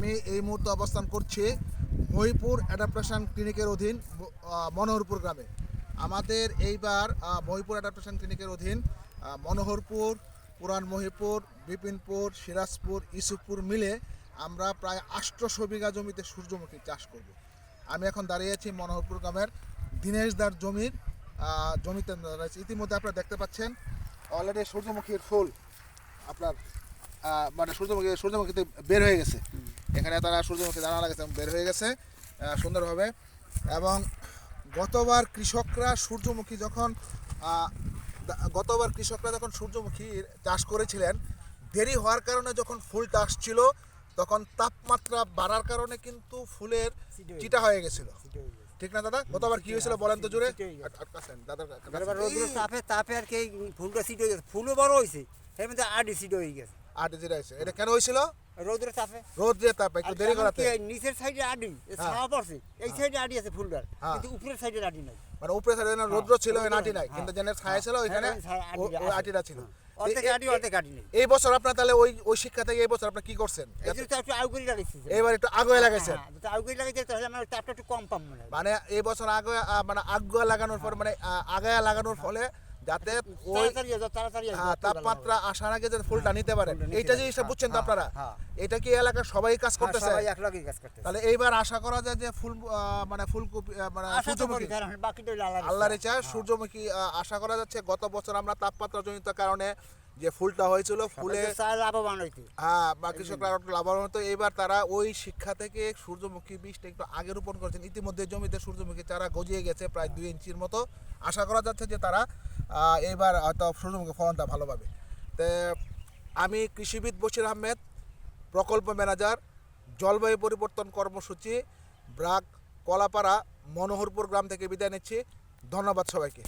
আমি এই মুহূর্তে অবস্থান করছি মহিপুর অ্যাডাপ্টেশন ক্লিনিকের অধীন মনোহরপুর গ্রামে। আমাদের এইবার মহিপুর অ্যাডাপ্টেশন ক্লিনিকের অধীন মনোহরপুর, পুরান মহিপুর, বিপিনপুর, সিরাজপুর, ইসুপুর মিলে আমরা প্রায় আষ্টশো বিঘা জমিতে সূর্যমুখী চাষ করব। আমি এখন দাঁড়িয়ে আছি মনোহরপুর গ্রামের দীনেশ দার জমির জমিতে দাঁড়িয়েছি ইতিমধ্যে আপনারা দেখতে পাচ্ছেন অলরেডি সূর্যমুখীর ফুল আপনার মানে সূর্যমুখী সূর্যমুখীতে বের হয়ে গেছে। এখানে তারা সূর্যমুখী দানা লাগাচ্ছে বের হয়ে গেছে সুন্দরভাবে। এবং গতবার কৃষকরা সূর্যমুখী যখন গতবার কৃষকরা যখন সূর্যমুখী চাষ করেছিলেন দেরি হওয়ার কারণে যখন ফুলটা আসছিল তখন তাপমাত্রা বাড়ার কারণে কিন্তু ফুলের চিটা হয়ে গেছিল। ঠিক না দাদা? গতবার কি হয়েছিল বলেন তো জুড়ে। আট- দাদার কাছে। এবার রোদ্র তাপে তাপে আর কি ফুলটা সিট হয়ে গেছে। ফুলও বড় হয়েছে এর মধ্যে আডি সিট হয়ে গেছে। আট জিরো হয়েছে। এটা কেন হয়েছিল? রোদ্র তাপে। তাপ একটু দেরি করাতে। নিচের সাইডে আডি হ্যাঁ। ছাওয়া পড়ছে এই সাইডে আডি আছে ফুলটার হ্যাঁ। কিন্তু উপরের সাইডে আডি নাই। মানে উপরে সাইডে যেন রৌদ্র ছিল ওই নাই। হ্যাঁ। কিন্তু যেন ছায়া ছিল ওইখানে হ্যাঁ, ওই আটিটা ছিল। এই- বছর আপনার তাহলে ওই ওই শিক্ষা থেকে এই বছর আপনি কি করছেন? এবার একটু আগে লাগাইছেন। হ্যাঁ, মনে হয়। এই বছর আগে মানে আগুয়া লাগানোর পর মানে আগায়া লাগানোর ফলে যাতে হ্যাঁ, তাপমাত্রা আসার আগে যাতে ফুলটা নিতে ফুলটা নিতে এইটা পারে। জিনিসটা বুঝছেন তো হ্যাঁ, আপনারা হ্যাঁ। এটা কি এলাকার সবাই কাজ করতেছে হ্যাঁ। তাহলে এইবার আশা করা যায় যে ফুল মানে ফুলকপি মানে সূর্যমুখী আল্লাহর ইচ্ছা। সূর্যমুখী আশা করা যাচ্ছে গত বছর আমরা তাপমাত্রা জনিত কারণে যে ফুলটা হয়েছিল ফুলে লাভবান হইতে। হ্যাঁ বা কৃষকরা লাভবান হতো এইবার তারা ওই শিক্ষা থেকে সূর্যমুখী বীজটা একটু আগে রোপণ করেছেন ইতিমধ্যে জমিতে সূর্যমুখী চারা গজিয়ে গেছে প্রায় দুই ইঞ্চির মতো আশা করা যাচ্ছে যে তারা এইবার হয়তো সূর্যমুখী ফলনটা ভালো পাবে তো আমি কৃষিবিদ বশির আহমেদ, প্রকল্প ম্যানেজার, জলবায়ু পরিবর্তন কর্মসূচি, ব্রাক, কলাপাড়া, মনোহরপুর গ্রাম থেকে বিদায় নিচ্ছি। ধন্যবাদ সবাইকে।